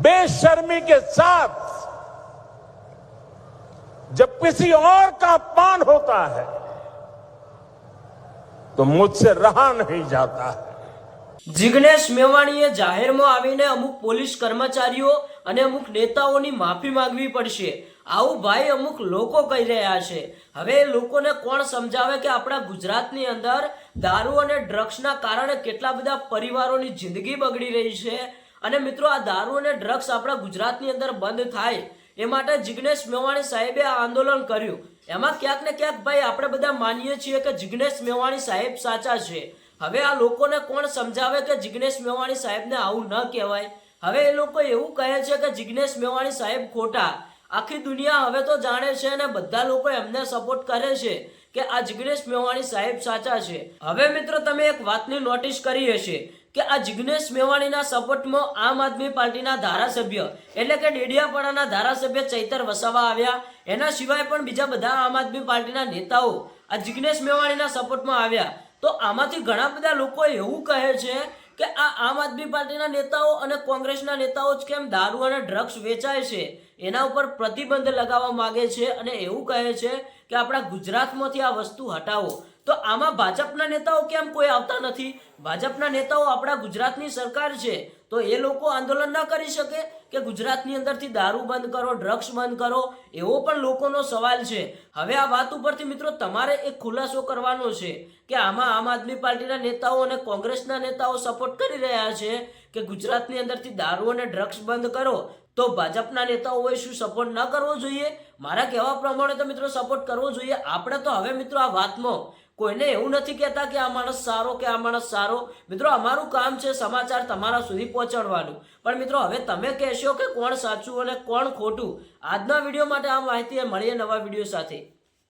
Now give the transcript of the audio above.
बेशर्मी के साथ जब किसी और का अपमान होता है तो मुझसे रहा नहीं जाता है જિગ્નેશ મેવાણીએ જાહેરમાં આવીને અમુક પોલીસ કર્મચારીઓ અને અમુક નેતાઓની માફી માંગવી પડશે આવું ભાઈ અમુક લોકો કહી રહ્યા છે હવે એ લોકોને કોણ સમજાવે કે આપણા ગુજરાતની અંદર દારૂ અને ડ્રગ્સના કારણે કેટલા બધા પરિવારોની જિંદગી બગડી રહી છે અને મિત્રો આ દારૂ અને ડ્રગ્સ આપણા ગુજરાતની અંદર બંધ થાય એ માટે જિગ્નેશ મેવાણી સાહેબે આ આંદોલન કર્યું. એમાં ક્યાંક ને ક્યાંક ભાઈ આપણે બધા માનીએ છીએ કે જિગ્નેશ મેવાણી સાહેબ સાચા છે. હવે આ લોકોને કોણ સમજાવે કે જિગ્નેશ મેવાણી સાહેબને આવું ન કહેવાય? હવે એ લોકો એવું કહે છે કે જિગ્નેશ મેવાણી સાહેબ ખોટા. આખી દુનિયા હવે તો જાણે છે અને બધા લોકો એમને સપોર્ટ કરે છે કે આ જિગ્નેશ મેવાણી સાહેબ સાચા છે. હવે મિત્રો તમે એક વાતની નોટિસ કરી હશે. કે આ જિગ્નેશ મેવાણીના સપોર્ટમાં આમ આદમી પાર્ટીના ધારાસભ્ય એટલે કે ડેડિયાપાડાના ધારાસભ્ય ચૈતર વસાવા આવ્યા. એના સિવાય પણ બીજા બધા આમ આદમી પાર્ટીના નેતાઓ આ જિગ્નેશ મેવાણીના સપોર્ટમાં આવ્યા. તો આમાંથી ઘણા બધા લોકો એવું કહે છે કે આ આમ આદમી પાર્ટીના નેતાઓ અને કોંગ્રેસના નેતાઓ જ કેમ દારૂ અને ડ્રગ્સ વેચાય છે? એના ઉપર પ્રતિબંધ લગાવવા માંગે છે અને એવું કહે છે કે આપણા ગુજરાતમાંથી આ વસ્તુ હટાવો. તો આમાં ભાજપના નેતાઓ કેમ કોઈ આવતા નથી? ભાજપના નેતાઓ આપણા ગુજરાતની સરકાર છે. તો એ લોકો આંદોલન ના કરી શકે? કે ગુજરાતની અંદરથી દારૂ બંધ કરો ડ્રગ્સ બંધ કરો, એવો પણ લોકોનો સવાલ છે. હવે આ વાત ઉપરથી મિત્રો તમારે એક ખુલાસો કરવાનો છે કે આમાં આમ આદમી પાર્ટીના નેતાઓ અને કોંગ્રેસના નેતાઓ સપોર્ટ કરી રહ્યા છે કે ગુજરાતની અંદરથી દારૂ અને ડ્રગ્સ બંધ કરો, તો ભાજપના નેતાઓએ શું સપોર્ટ ન કરવો જોઈએ? મારા કહેવા પ્રમાણે તો મિત્રો સપોર્ટ કરવો જોઈએ. આપણે તો હવે મિત્રો આ વાતમાં કોઈને એવું નથી કહેતા કે આ માણસ સારો કે આ માણસ સારો. મિત્રો, અમારું કામ છે સમાચાર તમારા સુધી પહોંચાડવાનું. પણ મિત્રો, હવે તમે કહેશો કે કોણ સાચું અને કોણ ખોટું? આજના વીડિયો માટે આ માહિતી મળીએ નવા વીડિયો સાથે.